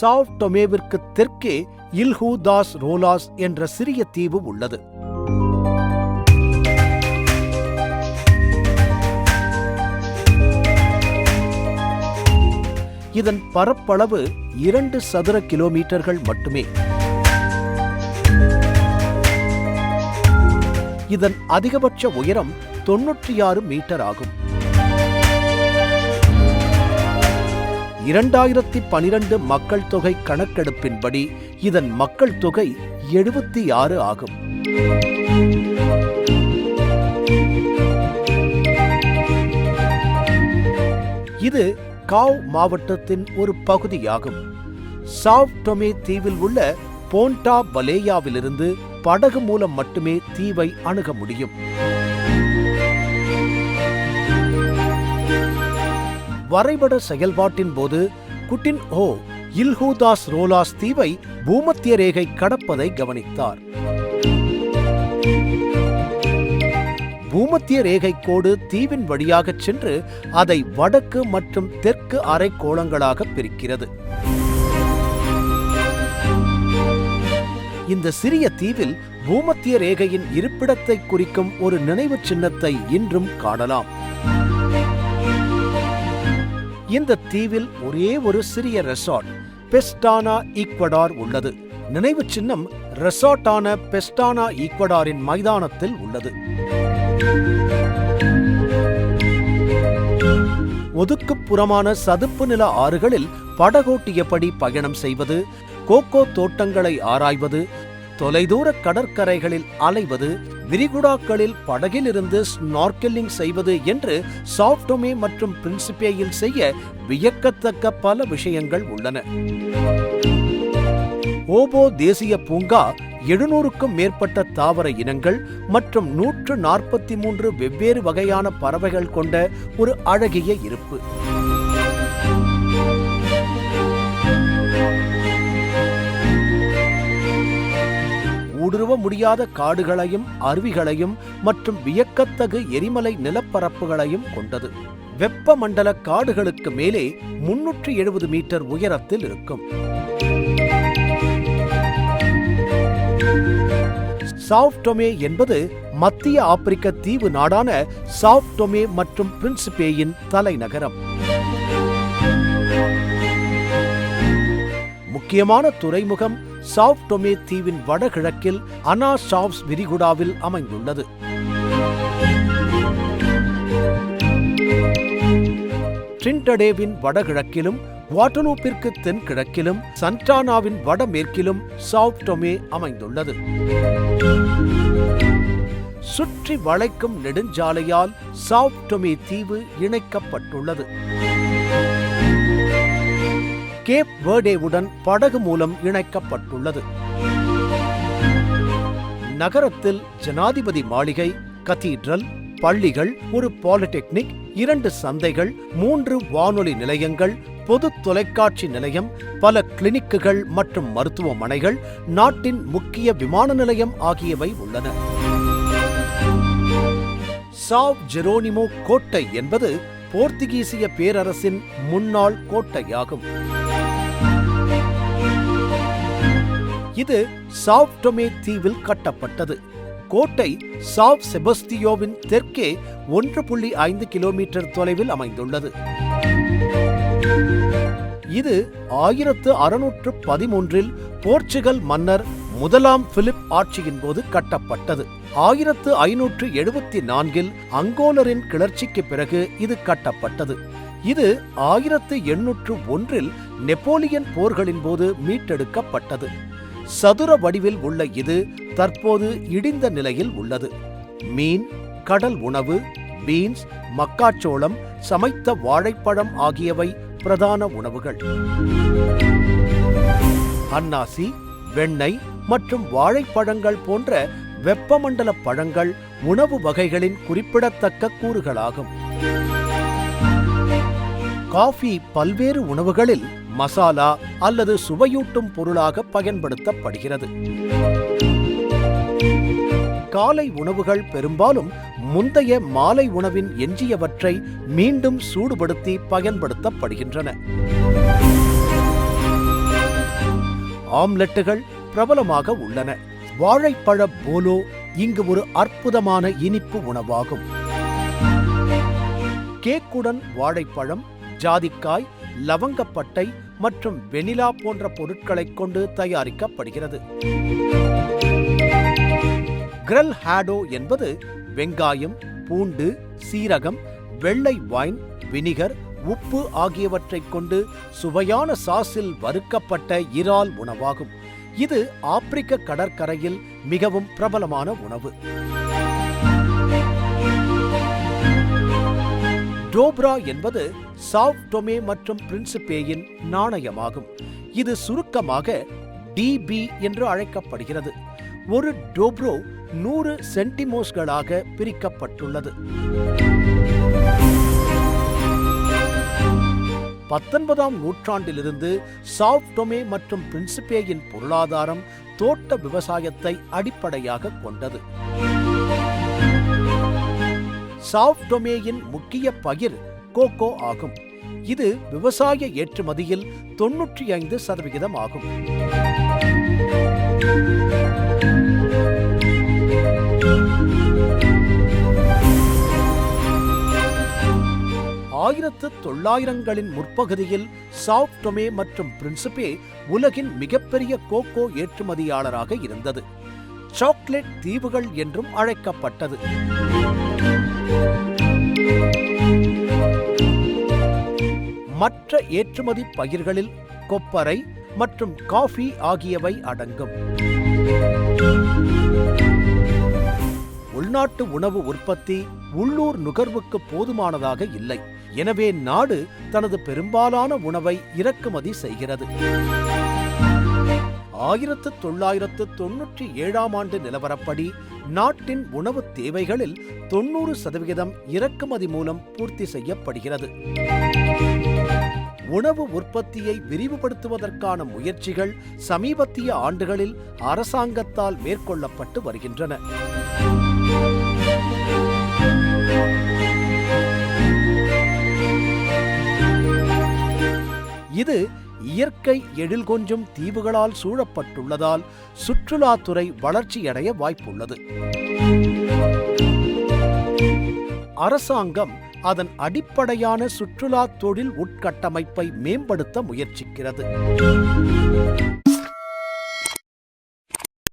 Zhao டொமேவிற்கு தெற்கே இல்ஹூ தாஸ் ரோலாஸ் என்ற சிறிய தீவு உள்ளது. இதன் பரப்பளவு இரண்டு சதுர கிலோமீட்டர்கள் மட்டுமே. இதன் அதிகபட்ச உயரம் தொன்னூற்றி ஆறு மீட்டர் ஆகும். இரண்டாயிரத்தி பனிரெண்டு மக்கள் தொகை கணக்கெடுப்பின்படி இதன் மக்கள் தொகை எழுபத்தி ஆறு ஆகும். இது காவ் மாவட்டத்தின் ஒரு பகுதியாகும். சாவ் டொமே தீவில் உள்ள போண்டா பலேயாவிலிருந்து படகு மூலம் மட்டுமே தீவை அணுக முடியும். வரைபட செயல்பாட்டின் போது குட்டின் ஓ இல்ஹூதாஸ் ரோலாஸ் தீவை பூமத்திய ரேகை கடப்பதை கவனித்தார். பூமத்திய ரேகை கோடு தீவின் வழியாக சென்று அதை வடக்கு மற்றும் தெற்கு அரைக்கோளங்களாக பிரிக்கிறது. இந்த சிறிய தீவில் பூமத்திய ரேகையின் இருப்பிடத்தை குறிக்கும் ஒரு நினைவுச் சின்னத்தை இன்றும் காணலாம். இந்த தீவில் ஒரே ஒரு சிறிய ரெசார்ட் பெஸ்டானா ஈக்வடார் உள்ளது. நினைவு சின்னம் ரெசார்ட்டான பெஸ்டானா ஈக்வடாரின் மைதானத்தில் உள்ளது. ஒதுக்குப்புறமான சதுப்பு நில ஆறுகளில் படகோட்டியபடி பயணம் செய்வது கோகோ தோட்டங்களை ஆராய்வது தொலைதூர கடற்கரைகளில் அலைவது விரிகுடாக்களில் படகிலிருந்து ஸ்னார்க்கெல்லிங் செய்வது என்று சாஃப்டோமே மற்றும் பிரின்சிபேயில் செய்ய வியக்கத்தக்க பல விஷயங்கள் உள்ளன. ஓபோ தேசிய பூங்கா எழுநூறுக்கும் மேற்பட்ட தாவர இனங்கள் மற்றும் நூற்று நாற்பத்தி மூன்று வெவ்வேறு வகையான பறவைகள் கொண்ட ஒரு அழகிய இருப்பு. முடியாத காடுகளையும் அருவிகளையும் மற்றும் வியக்கத்தகு எரிமலை நிலப்பரப்புகளையும் கொண்டது. வெப்பமண்டல காடுகளுக்கு மேலே முன்னூற்றி எழுபது மீட்டர் உயரத்தில் இருக்கும். சாஃப்டொமே என்பது மத்திய ஆப்பிரிக்க தீவு நாடான சாஃப்டொமே மற்றும் பிரின்சிபேயின் தலைநகரம். முக்கியமான துறைமுகம் சாவ்டொமே தீவின் வடகிழக்கில் அனா சாவ்ஸ் விரிகுடாவில் அமைந்துள்ளது. ட்ரின்டடேவின் வடகிழக்கிலும் வாட்டலூப்பிற்கு தென்கிழக்கிலும் சன்டானாவின் வடமேற்கிலும் சாவ்டொமே அமைந்துள்ளது. சுற்றி வளைக்கும் நெடுஞ்சாலையால் சாவ்டொமே தீவு இணைக்கப்பட்டுள்ளது. கேப் வேர்டேவுடன் படகு மூலம் இணைக்கப்பட்டுள்ளது. நகரத்தில் ஜனாதிபதி மாளிகை கதீட்ரல் பள்ளிகள் ஒரு பாலிடெக்னிக் இரண்டு சந்தைகள் மூன்று வானொலி நிலையங்கள் பொது தொலைக்காட்சி நிலையம் பல கிளினிக்குகள் மற்றும் மருத்துவமனைகள் நாட்டின் முக்கிய விமான நிலையம் ஆகியவை உள்ளன. சாவ் ஜெரோனிமோ கோட்டை என்பது போர்த்துகீசிய பேரரசின் முன்னாள் கோட்டையாகும். இது சாவ்டொமே தீவில் கட்டப்பட்டது. கோட்டை சாவ் செபஸ்தியோவின் தெற்கே ஒன்று புள்ளி ஐந்து கிலோமீட்டர் தொலைவில் அமைந்துள்ளது. இது ஆயிரத்து அறுநூற்று பதிமூன்றில் போர்ச்சுகல் மன்னர் முதலாம் பிலிப் ஆட்சியின் போது கட்டப்பட்டது. ஆயிரத்து ஐநூற்று எழுபத்தி நான்கில் அங்கோலரின் கிளர்ச்சிக்கு பிறகு இது கட்டப்பட்டது. இது ஆயிரத்து எண்ணூற்று ஒன்றில் நெப்போலியன் போர்களின் போது மீட்டெடுக்கப்பட்டது. சதுர வடிவில் உள்ள இது தற்போது இடிந்த நிலையில் உள்ளது. மீன் கடல் உணவு பீன்ஸ் மக்காச்சோளம் சமைத்த வாழைப்பழம் ஆகியவை பிரதான உணவுகள். அன்னாசி வெண்ணெய் மற்றும் வாழைப்பழங்கள் போன்ற வெப்பமண்டல பழங்கள் உணவு வகைகளின் குறிப்பிடத்தக்க கூறுகளாகும். காஃபி பல்வேறு உணவுகளில் மசாலா அல்லது சுவையூட்டும் பொருளாக பயன்படுத்தப்படுகிறது. காலை உணவுகள் பெரும்பாலும் முந்தைய மாலை உணவின் எஞ்சியவற்றை மீண்டும் சூடுபடுத்தி பயன்படுத்தப்படுகின்றன. ஆம்லெட்டுகள் பிரபலமாக உள்ளன. வாழைப்பழ போலோ இங்கு ஒரு அற்புதமான இனிப்பு உணவாகும். கேக்குடன் வாழைப்பழம் ஜாதிக்காய் லவங்கப்பட்டை மற்றும் வெனிலா போன்ற பொருட்களைக் கொண்டு தயாரிக்கப்படுகிறது. கிரல் ஹேடோ என்பது வெங்காயம் பூண்டு சீரகம் வெள்ளை வைன் வினிகர் உப்பு ஆகியவற்றைக் கொண்டு சுவையான சாஸில் வறுக்கப்பட்ட இறால் உணவாகும். இது ஆப்பிரிக்க கடற்கரையில் மிகவும் பிரபலமான உணவு. டோப்ரா என்பது சாவ் டொமே மற்றும் பிரின்சிபேயின் நாணயமாகும். இது சுருக்கமாக டிபி என்று அழைக்கப்படுகிறது. ஒரு டோப்ரோ நூறு சென்டிமோஸ்களாக பிரிக்கப்பட்டுள்ளது. பத்தொன்பதாம் நூற்றாண்டிலிருந்து சாவ் டொமே மற்றும் பிரின்சிபேயின் பொருளாதாரம் தோட்ட விவசாயத்தை அடிப்படையாக கொண்டது. சாவ் டொமேயின் முக்கிய பயிர் கோகோ ஆகும். இது விவசாய ஏற்றுமதியில் தொன்னூற்றி ஐந்து சதவிகிதம் ஆகும். ஆயிரத்து தொள்ளாயிரங்களின் முற்பகுதியில் சாவ் டொமே மற்றும் பிரின்சிபே உலகின் மிகப்பெரிய கோகோ ஏற்றுமதியாளராக இருந்தது. சாக்லேட் தீவுகள் என்றும் அழைக்கப்பட்டது. மற்ற ஏற்றுமதி பயிர்களில் கொப்பரை மற்றும் காஃபி ஆகியவை அடங்கும். உள்நாட்டு உணவு உற்பத்தி உள்ளூர் நுகர்வுக்கு போதுமானதாக இல்லை. எனவே நாடு தனது பெரும்பாலான உணவை இறக்குமதி செய்கிறது. ஆயிரத்து தொள்ளாயிரத்து தொன்னூற்றி ஏழாம் ஆண்டு நிலவரப்படி நாட்டின் உணவு தேவைகளில் தொண்ணூறு சதவிகிதம் இறக்குமதி மூலம் பூர்த்தி செய்யப்படுகிறது. உணவு உற்பத்தியை விரிவுபடுத்துவதற்கான முயற்சிகள் சமீபத்திய ஆண்டுகளில் அரசாங்கத்தால் மேற்கொள்ளப்பட்டு வருகின்றன. இது இயற்கை எழில் கொஞ்சும் தீவுகளால் சூழப்பட்டுள்ளதால் சுற்றுலாத்துறை வளர்ச்சியடைய வாய்ப்புள்ளது. அரசாங்கம் அதன் அடிப்படையான சுற்றுலா தொழில் உட்கட்டமைப்பை மேம்படுத்த முயற்சிக்கிறது.